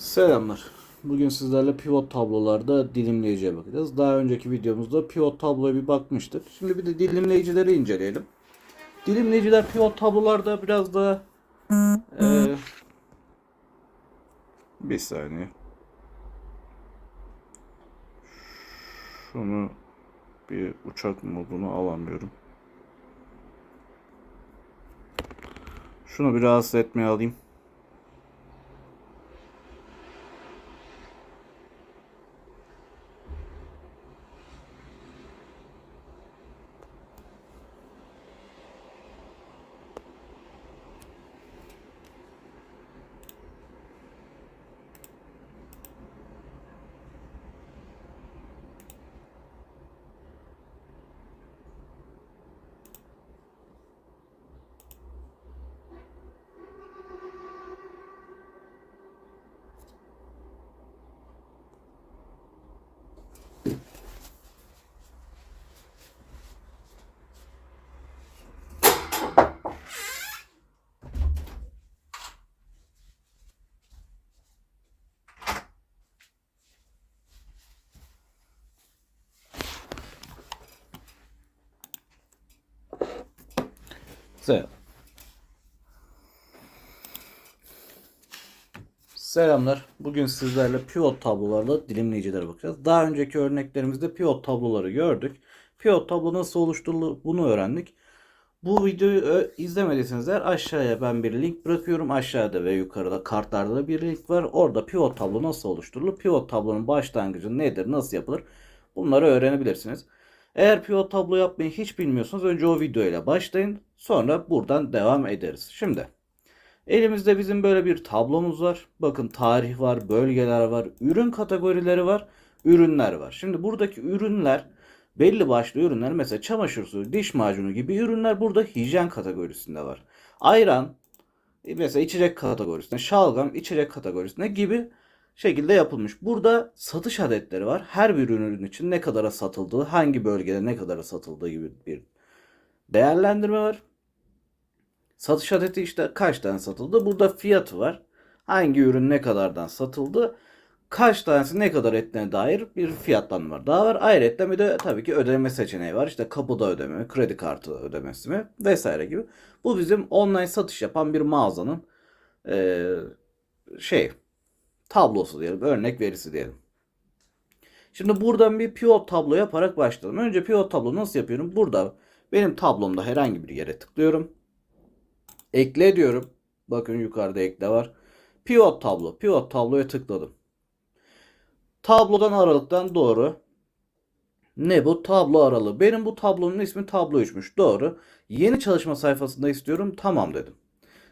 Selamlar. Bugün sizlerle pivot tablolarda dilimleyiciye bakacağız. Daha önceki videomuzda pivot tabloya bir bakmıştık. Şimdi bir de dilimleyicileri inceleyelim. Dilimleyiciler pivot tablolarda biraz daha eee, bir saniye. Şunu bir uçak modunu alamıyorum. Şunu bir rahatsız etmeye alayım. そうや。Selamlar. Bugün sizlerle pivot tablolarla dilimleyicilere bakacağız. Daha önceki örneklerimizde pivot tabloları gördük. Pivot tablo nasıl oluşturulur bunu öğrendik. Bu videoyu ö- izlemediyseniz eğer aşağıya ben bir link bırakıyorum. Aşağıda ve yukarıda kartlarda da bir link var. Orada pivot tablo nasıl oluşturulur? Pivot tablonun başlangıcı nedir? Nasıl yapılır? Bunları öğrenebilirsiniz. Eğer pivot tablo yapmayı hiç bilmiyorsanız önce o videoyla başlayın. Sonra buradan devam ederiz. Şimdi elimizde bizim böyle bir tablomuz var. Bakın tarih var, bölgeler var, ürün kategorileri var, ürünler var. Şimdi buradaki ürünler belli başlı ürünler mesela çamaşır suyu, diş macunu gibi ürünler burada hijyen kategorisinde var. Ayran mesela içecek kategorisinde, şalgam içecek kategorisinde gibi şekilde yapılmış. Burada satış adetleri var. Her bir ürün için ne kadara satıldığı, hangi bölgede ne kadara satıldığı gibi bir değerlendirme var. Satış adeti işte kaç tane satıldı. Burada fiyatı var. Hangi ürün ne kadardan satıldı. Kaç tanesi ne kadar ettiğine dair bir fiyatlanma var. Daha var. Ayrıca bir de tabii ki ödeme seçeneği var. İşte kapıda ödeme, kredi kartı ödemesi mi vesaire gibi. Bu bizim online satış yapan bir mağazanın eee, şey tablosu diyelim. Örnek verisi diyelim. Şimdi buradan bir pivot tablo yaparak başlayalım. Önce pivot tablo nasıl yapıyorum? Burada benim tablomda herhangi bir yere tıklıyorum. Ekle diyorum. Bakın yukarıda ekle var. Pivot tablo. Pivot tabloya tıkladım. Tablodan aralıktan doğru. Ne bu? Tablo aralığı. Benim bu tablonun ismi tablo 3'müş. Doğru. Yeni çalışma sayfasında istiyorum. Tamam dedim.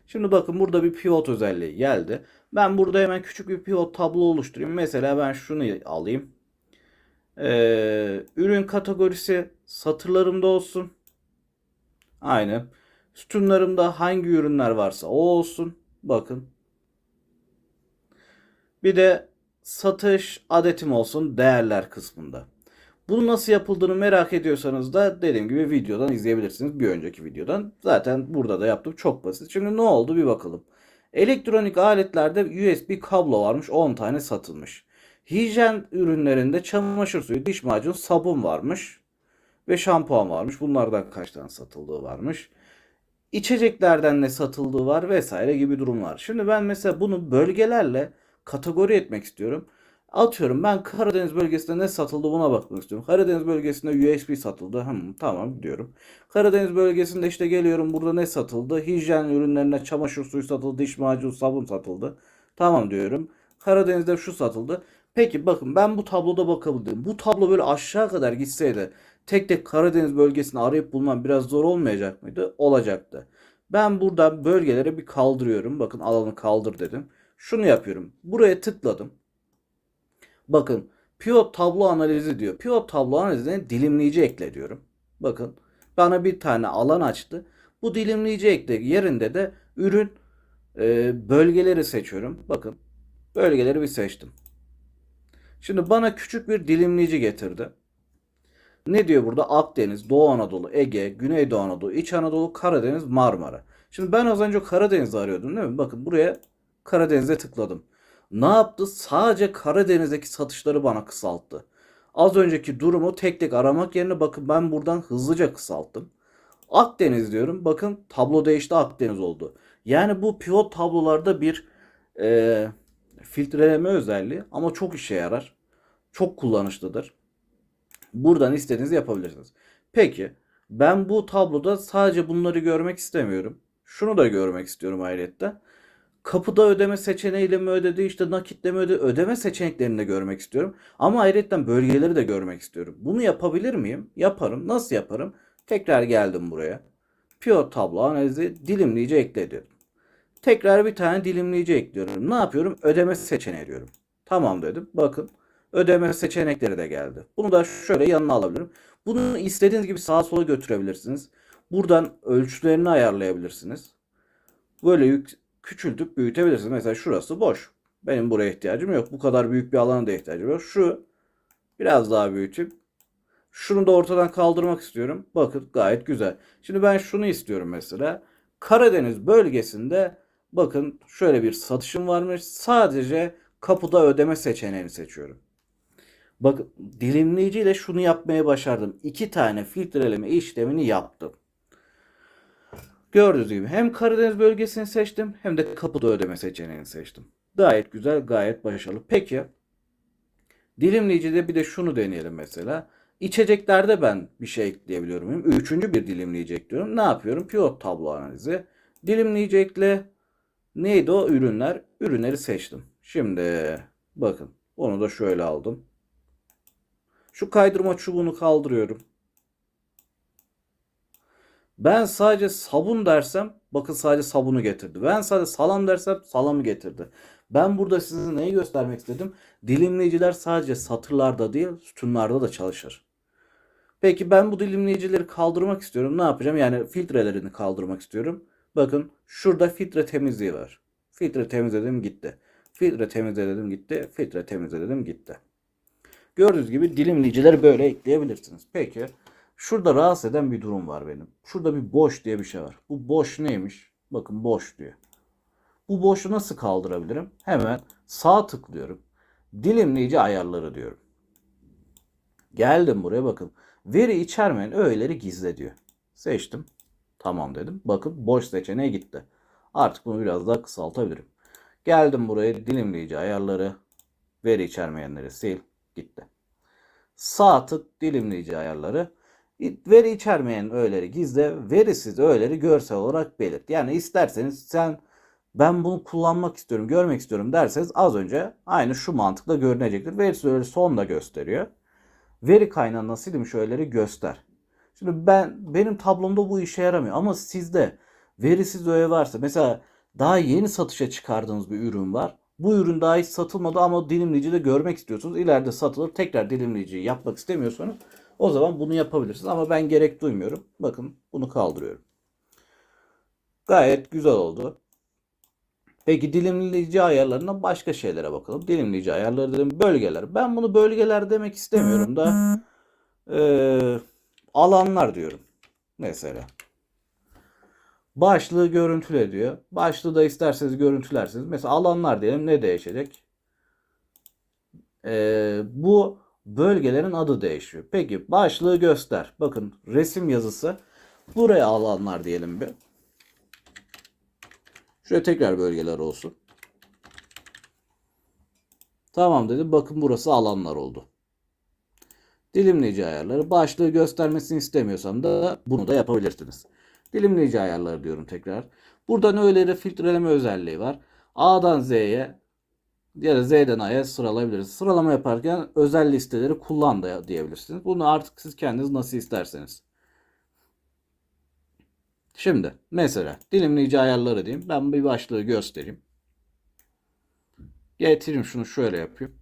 Şimdi bakın burada bir pivot özelliği geldi. Ben burada hemen küçük bir pivot tablo oluşturayım. Mesela ben şunu alayım. Ee, ürün kategorisi satırlarımda olsun. Aynen. Sütunlarımda hangi ürünler varsa o olsun. Bakın. Bir de satış adetim olsun değerler kısmında. Bunu nasıl yapıldığını merak ediyorsanız da dediğim gibi videodan izleyebilirsiniz. Bir önceki videodan. Zaten burada da yaptım. Çok basit. Şimdi ne oldu bir bakalım. Elektronik aletlerde USB kablo varmış. 10 tane satılmış. Hijyen ürünlerinde çamaşır suyu, diş macunu, sabun varmış. Ve şampuan varmış. Bunlardan kaç tane satıldığı varmış. İçeceklerden ne satıldığı var vesaire gibi durumlar. Şimdi ben mesela bunu bölgelerle kategori etmek istiyorum. Atıyorum ben Karadeniz bölgesinde ne satıldı buna bakmak istiyorum. Karadeniz bölgesinde USB satıldı. Hmm, tamam diyorum. Karadeniz bölgesinde işte geliyorum burada ne satıldı? Hijyen ürünlerine çamaşır suyu satıldı, diş macunu, sabun satıldı. Tamam diyorum. Karadeniz'de şu satıldı. Peki bakın ben bu tabloda bakabildim. Bu tablo böyle aşağı kadar gitseydi tek tek Karadeniz bölgesini arayıp bulmam biraz zor olmayacak mıydı? Olacaktı. Ben buradan bölgeleri bir kaldırıyorum. Bakın alanı kaldır dedim. Şunu yapıyorum. Buraya tıkladım. Bakın pivot tablo analizi diyor. Pivot tablo analizine dilimleyici ekle diyorum. Bakın bana bir tane alan açtı. Bu dilimleyici ekle yerinde de ürün e, bölgeleri seçiyorum. Bakın bölgeleri bir seçtim. Şimdi bana küçük bir dilimleyici getirdi. Ne diyor burada? Akdeniz, Doğu Anadolu, Ege, Güneydoğu Anadolu, İç Anadolu, Karadeniz, Marmara. Şimdi ben az önce Karadeniz'i arıyordum değil mi? Bakın buraya Karadeniz'e tıkladım. Ne yaptı? Sadece Karadeniz'deki satışları bana kısalttı. Az önceki durumu tek tek aramak yerine bakın ben buradan hızlıca kısalttım. Akdeniz diyorum. Bakın tablo değişti Akdeniz oldu. Yani bu pivot tablolarda bir e, filtreleme özelliği ama çok işe yarar. Çok kullanışlıdır. Buradan istediğinizi yapabilirsiniz. Peki ben bu tabloda sadece bunları görmek istemiyorum. Şunu da görmek istiyorum ayrıca. Kapıda ödeme seçeneğiyle mi ödedi, işte nakitle mi ödedi, ödeme seçeneklerini de görmek istiyorum. Ama ayrıca bölgeleri de görmek istiyorum. Bunu yapabilir miyim? Yaparım. Nasıl yaparım? Tekrar geldim buraya. Pivot tablo analizi dilimleyici ekle. Tekrar bir tane dilimleyici ekliyorum. Ne yapıyorum? Ödeme seçeneği diyorum. Tamam dedim. Bakın ödeme seçenekleri de geldi. Bunu da şöyle yanına alabilirim. Bunu istediğiniz gibi sağa sola götürebilirsiniz. Buradan ölçülerini ayarlayabilirsiniz. Böyle yük, küçültüp büyütebilirsiniz. Mesela şurası boş. Benim buraya ihtiyacım yok. Bu kadar büyük bir alana da ihtiyacım yok. Şu biraz daha büyütüp şunu da ortadan kaldırmak istiyorum. Bakın gayet güzel. Şimdi ben şunu istiyorum mesela. Karadeniz bölgesinde bakın şöyle bir satışım varmış. Sadece kapıda ödeme seçeneğini seçiyorum. Bakın dilimleyici ile şunu yapmaya başardım. İki tane filtreleme işlemini yaptım. Gördüğünüz gibi hem Karadeniz bölgesini seçtim hem de kapıda ödeme seçeneğini seçtim. Gayet güzel, gayet başarılı. Peki dilimleyicide bir de şunu deneyelim mesela. İçeceklerde ben bir şey ekleyebiliyorum. muyum? Üçüncü bir dilimleyici ekliyorum. Ne yapıyorum? Pivot tablo analizi. Dilimleyici ekle. Neydi o? Ürünler. Ürünleri seçtim. Şimdi bakın onu da şöyle aldım. Şu kaydırma çubuğunu kaldırıyorum. Ben sadece sabun dersem bakın sadece sabunu getirdi. Ben sadece salam dersem salamı getirdi. Ben burada size neyi göstermek istedim? Dilimleyiciler sadece satırlarda değil sütunlarda da çalışır. Peki ben bu dilimleyicileri kaldırmak istiyorum. Ne yapacağım? Yani filtrelerini kaldırmak istiyorum. Bakın şurada filtre temizliği var. Filtre temizledim gitti. Filtre temizledim gitti. Filtre temizledim gitti. Gördüğünüz gibi dilimleyicileri böyle ekleyebilirsiniz. Peki şurada rahatsız eden bir durum var benim. Şurada bir boş diye bir şey var. Bu boş neymiş? Bakın boş diyor. Bu boşu nasıl kaldırabilirim? Hemen sağ tıklıyorum. Dilimleyici ayarları diyorum. Geldim buraya bakın. Veri içermeyen öğeleri gizle diyor. Seçtim. Tamam dedim. Bakın boş seçeneğe gitti. Artık bunu biraz daha kısaltabilirim. Geldim buraya dilimleyici ayarları. Veri içermeyenleri sil. Gitti. Sağ tık dilimleyici ayarları. Veri içermeyen öğeleri gizle. Verisiz öğeleri görsel olarak belirt. Yani isterseniz sen ben bunu kullanmak istiyorum, görmek istiyorum derseniz az önce aynı şu mantıkla görünecektir. Verisiz öğeleri sonda gösteriyor. Veri kaynağına silmiş öğeleri göster. Şimdi ben benim tablomda bu işe yaramıyor ama sizde verisiz öğe varsa mesela daha yeni satışa çıkardığınız bir ürün var. Bu ürün daha hiç satılmadı ama dilimleyicide görmek istiyorsunuz. İleride satılır tekrar dilimleyiciyi yapmak istemiyorsanız o zaman bunu yapabilirsiniz. Ama ben gerek duymuyorum. Bakın bunu kaldırıyorum. Gayet güzel oldu. Peki dilimleyici ayarlarına başka şeylere bakalım. Dilimleyici ayarları dedim bölgeler. Ben bunu bölgeler demek istemiyorum da e, alanlar diyorum. Mesela. Başlığı görüntüle diyor. Başlığı da isterseniz görüntülersiniz. Mesela alanlar diyelim ne değişecek? E, bu bölgelerin adı değişiyor. Peki başlığı göster. Bakın resim yazısı. Buraya alanlar diyelim bir. Şöyle tekrar bölgeler olsun. Tamam dedim. Bakın burası alanlar oldu. Dilimleyici ayarları. Başlığı göstermesini istemiyorsam da bunu da yapabilirsiniz. Dilimleyici ayarları diyorum tekrar. Buradan öğeleri filtreleme özelliği var. A'dan Z'ye ya da Z'den A'ya sıralayabiliriz. Sıralama yaparken özel listeleri kullan da diyebilirsiniz. Bunu artık siz kendiniz nasıl isterseniz. Şimdi mesela dilimleyici ayarları diyeyim. Ben bir başlığı göstereyim. Getireyim şunu şöyle yapayım.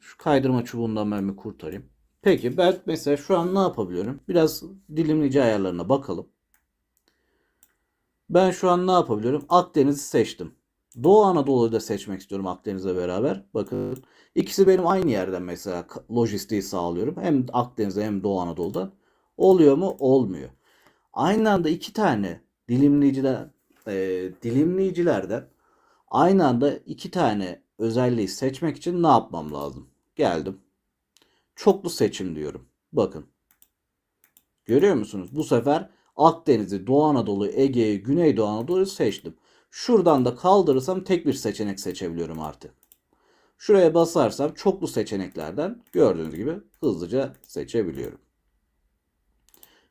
Şu kaydırma çubuğundan ben bir kurtarayım. Peki ben mesela şu an ne yapabiliyorum? Biraz dilimleyici ayarlarına bakalım. Ben şu an ne yapabiliyorum? Akdeniz'i seçtim. Doğu Anadolu'yu da seçmek istiyorum Akdeniz'le beraber. Bakın ikisi benim aynı yerden mesela lojistiği sağlıyorum. Hem Akdeniz'de hem Doğu Anadolu'dan. Oluyor mu? Olmuyor. Aynı anda iki tane dilimleyiciler, e, dilimleyicilerden Aynı anda iki tane özelliği seçmek için ne yapmam lazım? Geldim. Çoklu seçim diyorum. Bakın. Görüyor musunuz? Bu sefer Akdeniz'i, Doğu Anadolu, Ege'yi, Güneydoğu Anadolu'yu seçtim. Şuradan da kaldırırsam tek bir seçenek seçebiliyorum artık. Şuraya basarsam çoklu seçeneklerden gördüğünüz gibi hızlıca seçebiliyorum.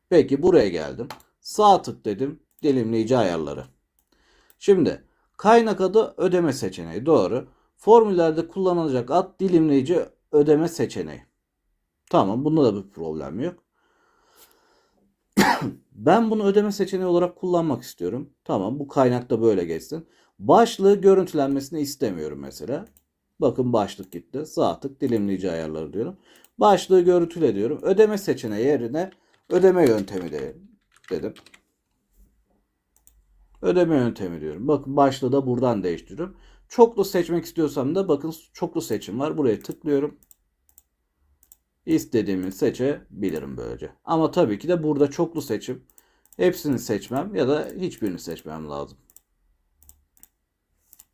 Peki buraya geldim. Sağ tık dedim. Dilimleyici ayarları. Şimdi kaynak adı ödeme seçeneği. Doğru. Formüllerde kullanılacak ad dilimleyici ödeme seçeneği. Tamam bunda da bir problem yok. ben bunu ödeme seçeneği olarak kullanmak istiyorum. Tamam bu kaynakta böyle geçsin. Başlığı görüntülenmesini istemiyorum mesela. Bakın başlık gitti. Sağ tık dilimleyici ayarları diyorum. Başlığı görüntüle diyorum. Ödeme seçeneği yerine ödeme yöntemi de dedim. Ödeme yöntemi diyorum. Bakın başlığı da buradan değiştiriyorum. Çoklu seçmek istiyorsam da bakın çoklu seçim var. Buraya tıklıyorum. İstediğimi seçebilirim böylece. Ama tabii ki de burada çoklu seçim. Hepsini seçmem ya da hiçbirini seçmem lazım.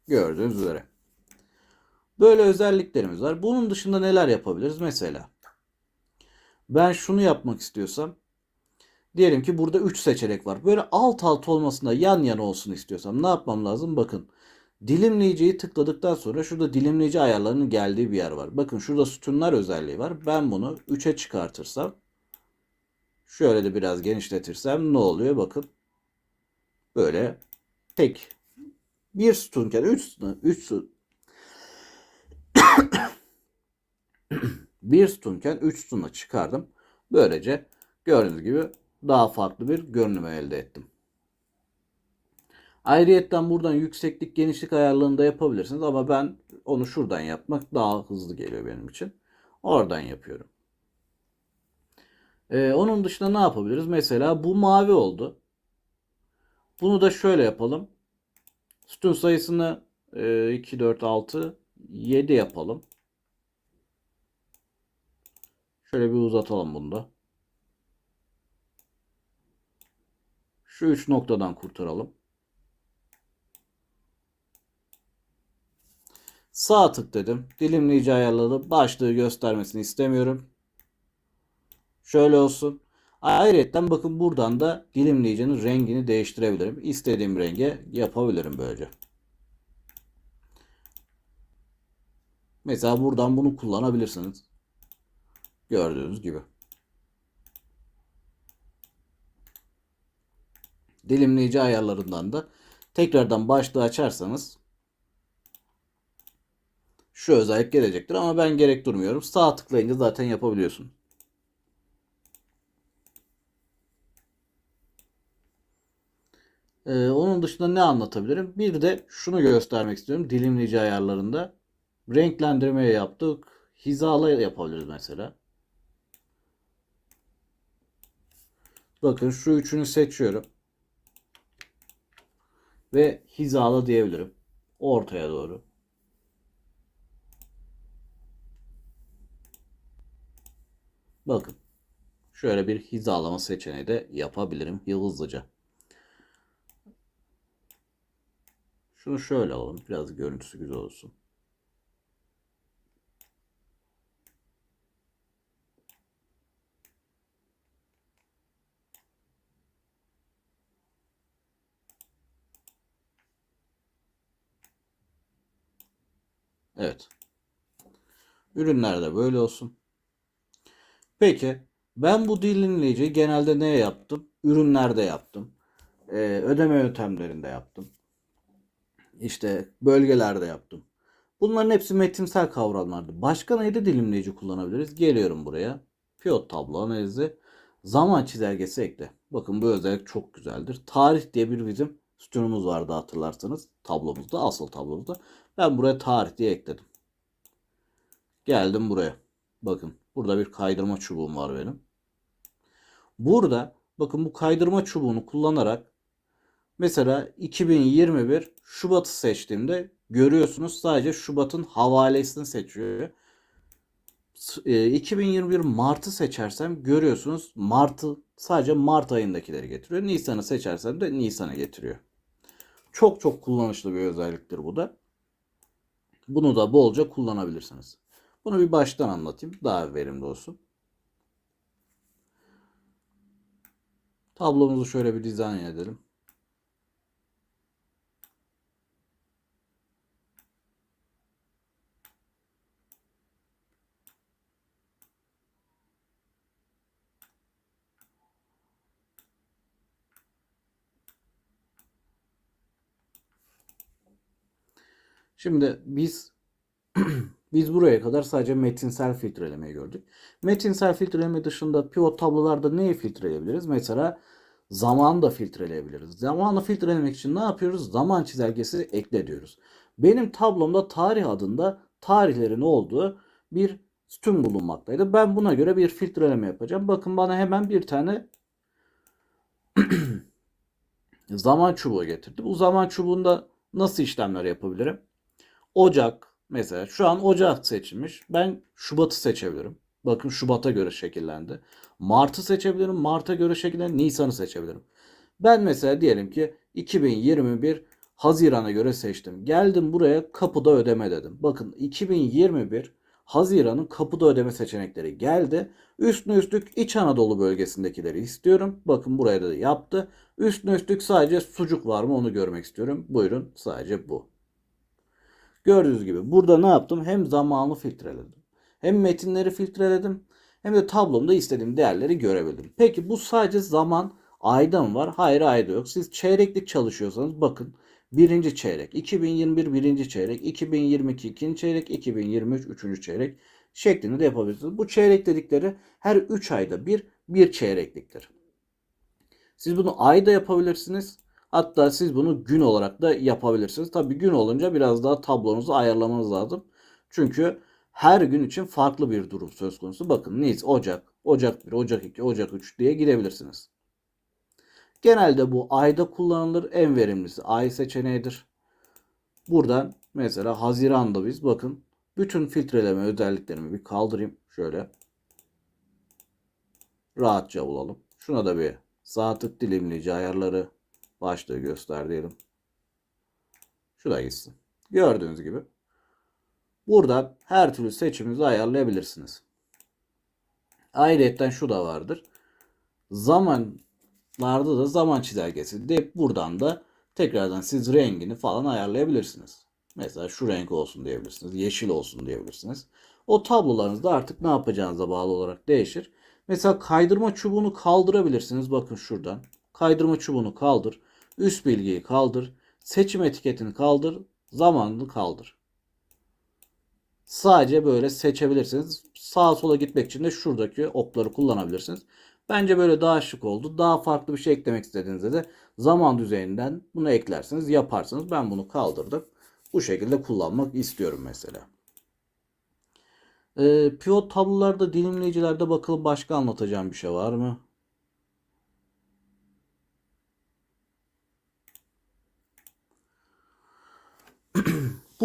Gördüğünüz üzere. Böyle özelliklerimiz var. Bunun dışında neler yapabiliriz? Mesela ben şunu yapmak istiyorsam diyelim ki burada 3 seçenek var. Böyle alt alt olmasında yan yana olsun istiyorsam ne yapmam lazım? Bakın dilimleyiciyi tıkladıktan sonra şurada dilimleyici ayarlarının geldiği bir yer var. Bakın şurada sütunlar özelliği var. Ben bunu 3'e çıkartırsam şöyle de biraz genişletirsem ne oluyor? Bakın böyle tek bir sütunken 3 sütun, 3 sütun bir sütunken 3 sütuna çıkardım. Böylece gördüğünüz gibi daha farklı bir görünüm elde ettim. Ayrıyetten buradan yükseklik genişlik ayarlarını yapabilirsiniz ama ben onu şuradan yapmak daha hızlı geliyor benim için. Oradan yapıyorum. Ee, onun dışında ne yapabiliriz? Mesela bu mavi oldu. Bunu da şöyle yapalım. Sütun sayısını e, 2, 4, 6, 7 yapalım. Şöyle bir uzatalım bunu da. Şu üç noktadan kurtaralım. Sağ tık dedim. Dilimleyici ayarladı. Başlığı göstermesini istemiyorum. Şöyle olsun. Ayrıca bakın buradan da dilimleyicinin rengini değiştirebilirim. İstediğim renge yapabilirim böylece. Mesela buradan bunu kullanabilirsiniz. Gördüğünüz gibi. Dilimleyici ayarlarından da tekrardan başlığı açarsanız şu özellik gelecektir ama ben gerek durmuyorum. Sağ tıklayınca zaten yapabiliyorsun. Ee, onun dışında ne anlatabilirim? Bir de şunu göstermek istiyorum. Dilimleyici ayarlarında renklendirme yaptık. Hizalı yapabiliriz mesela. Bakın şu üçünü seçiyorum. Ve hizalı diyebilirim. Ortaya doğru. Bakın. Şöyle bir hizalama seçeneği de yapabilirim hızlıca. Şunu şöyle alalım. Biraz görüntüsü güzel olsun. Evet. Ürünler de böyle olsun. Peki ben bu dilimleyiciyi genelde neye yaptım? Ürünlerde yaptım. Ee, ödeme yöntemlerinde yaptım. İşte bölgelerde yaptım. Bunların hepsi metinsel kavramlardı. Başka neyde dilimleyici kullanabiliriz? Geliyorum buraya. Piyot tablo analizi. Zaman çizelgesi ekle. Bakın bu özellik çok güzeldir. Tarih diye bir bizim sütunumuz vardı hatırlarsanız. Tablomuzda, asıl tablomuzda. Ben buraya tarih diye ekledim. Geldim buraya. Bakın burada bir kaydırma çubuğum var benim. Burada bakın bu kaydırma çubuğunu kullanarak mesela 2021 Şubat'ı seçtiğimde görüyorsunuz sadece Şubat'ın havalesini seçiyor. 2021 Mart'ı seçersem görüyorsunuz Mart'ı sadece Mart ayındakileri getiriyor. Nisan'ı seçersem de Nisan'ı getiriyor. Çok çok kullanışlı bir özelliktir bu da. Bunu da bolca kullanabilirsiniz. Bunu bir baştan anlatayım. Daha verimli olsun. Tablomuzu şöyle bir dizayn edelim. Şimdi biz biz buraya kadar sadece metinsel filtrelemeyi gördük. Metinsel filtreleme dışında pivot tablolarda neyi filtreleyebiliriz? Mesela zamanı da filtreleyebiliriz. Zamanı filtrelemek için ne yapıyoruz? Zaman çizelgesi ekle diyoruz. Benim tablomda tarih adında tarihlerin olduğu bir sütun bulunmaktaydı. Ben buna göre bir filtreleme yapacağım. Bakın bana hemen bir tane zaman çubuğu getirdi. Bu zaman çubuğunda nasıl işlemler yapabilirim? Ocak mesela şu an Ocak seçilmiş. Ben Şubat'ı seçebilirim. Bakın Şubat'a göre şekillendi. Mart'ı seçebilirim. Mart'a göre şekillendi. Nisan'ı seçebilirim. Ben mesela diyelim ki 2021 Haziran'a göre seçtim. Geldim buraya kapıda ödeme dedim. Bakın 2021 Haziran'ın kapıda ödeme seçenekleri geldi. Üstüne üstlük İç Anadolu bölgesindekileri istiyorum. Bakın buraya da yaptı. Üstüne üstlük sadece sucuk var mı onu görmek istiyorum. Buyurun sadece bu. Gördüğünüz gibi burada ne yaptım? Hem zamanı filtreledim. Hem metinleri filtreledim. Hem de tablomda istediğim değerleri görebildim. Peki bu sadece zaman ayda mı var? Hayır ayda yok. Siz çeyreklik çalışıyorsanız bakın. Birinci çeyrek, 2021 birinci çeyrek, 2022 ikinci çeyrek, 2023 üçüncü çeyrek şeklinde de yapabilirsiniz. Bu çeyrek dedikleri her 3 ayda bir bir çeyrekliktir. Siz bunu ayda yapabilirsiniz. Hatta siz bunu gün olarak da yapabilirsiniz. Tabii gün olunca biraz daha tablonuzu ayarlamanız lazım. Çünkü her gün için farklı bir durum söz konusu. Bakın Nisan, Ocak, Ocak 1, Ocak 2, Ocak 3 diye gidebilirsiniz. Genelde bu ayda kullanılır. En verimlisi ay seçeneğidir. Buradan mesela Haziran'da biz bakın bütün filtreleme özelliklerimi bir kaldırayım. Şöyle rahatça bulalım. Şuna da bir sağ tık dilimleyici ayarları başlığı göster diyelim. Şu da gitsin. Gördüğünüz gibi. Buradan her türlü seçiminizi ayarlayabilirsiniz. Ayrıca şu da vardır. Zamanlarda da zaman çizelgesi deyip buradan da tekrardan siz rengini falan ayarlayabilirsiniz. Mesela şu renk olsun diyebilirsiniz. Yeşil olsun diyebilirsiniz. O tablolarınızda artık ne yapacağınıza bağlı olarak değişir. Mesela kaydırma çubuğunu kaldırabilirsiniz. Bakın şuradan. Kaydırma çubuğunu kaldır. Üst bilgiyi kaldır. Seçim etiketini kaldır. Zamanını kaldır. Sadece böyle seçebilirsiniz. Sağa sola gitmek için de şuradaki okları kullanabilirsiniz. Bence böyle daha şık oldu. Daha farklı bir şey eklemek istediğinizde de zaman düzeyinden bunu eklersiniz, yaparsınız. Ben bunu kaldırdım. Bu şekilde kullanmak istiyorum mesela. Ee, pivot tablolarda, dilimleyicilerde bakalım başka anlatacağım bir şey var mı?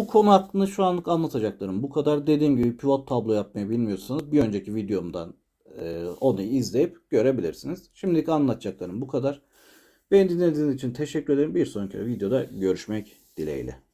Konu hakkında şu anlık anlatacaklarım bu kadar. Dediğim gibi pivot tablo yapmayı bilmiyorsanız bir önceki videomdan e, onu izleyip görebilirsiniz. Şimdilik anlatacaklarım bu kadar. Beni dinlediğiniz için teşekkür ederim. Bir sonraki videoda görüşmek dileğiyle.